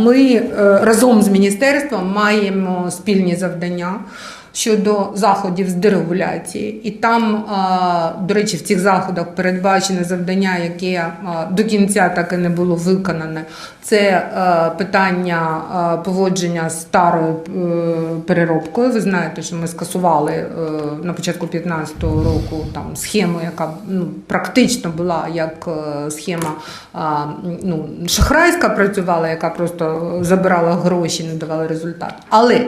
Ми е, разом з міністерством маємо спільні завдання. Щодо заходів з дерегуляції, і там, до речі, в цих заходах передбачене завдання, яке до кінця так і не було виконане. Це е, питання поводження з старою е, переробкою. Ви знаєте, що ми скасували е, на початку 2015 року там схему, яка ну, практично була як схема ну, шахрайська працювала, яка просто забирала гроші, не давала результат. Але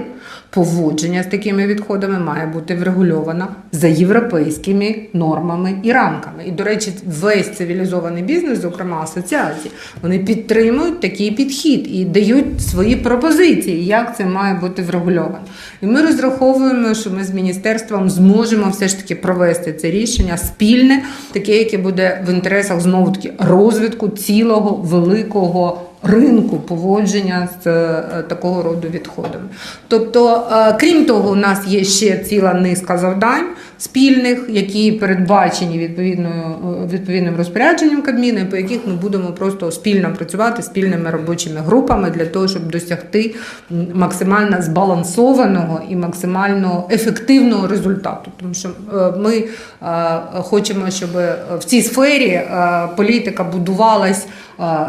поводження з такими відходами має бути врегульовано за європейськими нормами і рамками. І, до речі, весь цивілізований бізнес, зокрема асоціації, вони підтримують такий підхід і дають свої пропозиції, як це має бути врегульовано. І ми розраховуємо, що ми з міністерством зможемо все ж таки провести це рішення спільне, таке, яке буде в інтересах знову таки розвитку цілого великого ринку поводження з е, такого роду відходами. Тобто, е, крім того, у нас є ще ціла низка завдань спільних, які передбачені відповідною відповідним розпорядженням Кабміну, по яких ми будемо просто спільно працювати спільними робочими групами для того, щоб досягти максимально збалансованого і максимально ефективного результату. Тому що е, ми е, хочемо, щоб в цій сфері е, політика будувалась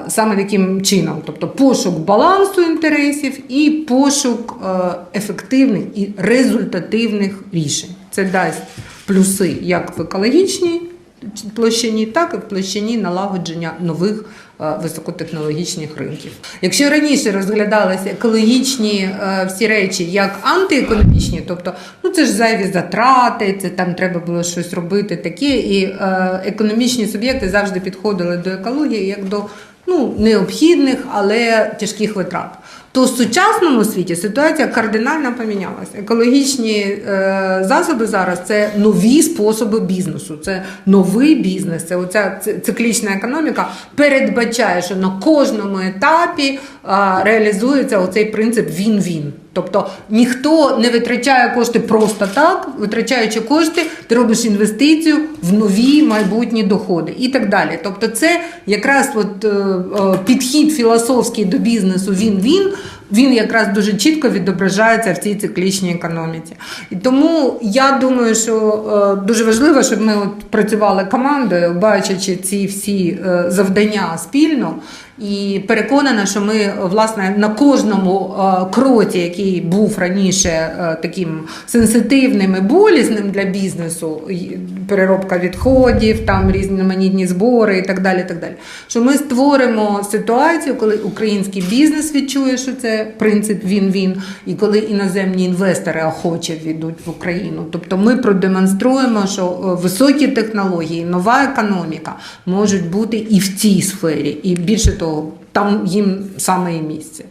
саме таким чином, тобто пошук балансу інтересів і пошук ефективних і результативних рішень. Це дасть плюси як в екологічній площині, так і в площині налагодження нових е, високотехнологічних ринків. Якщо раніше розглядалися екологічні е, всі речі як антиекономічні, тобто ну це ж зайві затрати, це там треба було щось робити таке, і е, економічні суб'єкти завжди підходили до екології як до ну, необхідних, але тяжких витрат. То в сучасному світі ситуація кардинально помінялася. Екологічні е, засоби зараз це нові способи бізнесу, це новий бізнес. Це оця циклічна економіка передбачає, що на кожному етапі е, реалізується оцей принцип він-він. Тобто ніхто не витрачає кошти просто так, витрачаючи кошти, ти робиш інвестицію в нові майбутні доходи і так далі. Тобто, це якраз от, е, е, підхід філософський до бізнесу він-він. Він якраз дуже чітко відображається в цій циклічній економіці. І тому я думаю, що е, дуже важливо, щоб ми от працювали командою, бачачи ці всі е, завдання спільно. І переконана, що ми власне на кожному е, кроці, який був раніше таким сенситивним і болісним для бізнесу, переробка відходів, там різноманітні збори і так далі. Так далі. Що ми створимо ситуацію, коли український бізнес відчує, що це принцип він-він, і коли іноземні інвестори охоче війдуть в Україну. Тобто ми продемонструємо, що е, високі технології, нова економіка можуть бути і в цій сфері, і більше того, там їм саме і місце.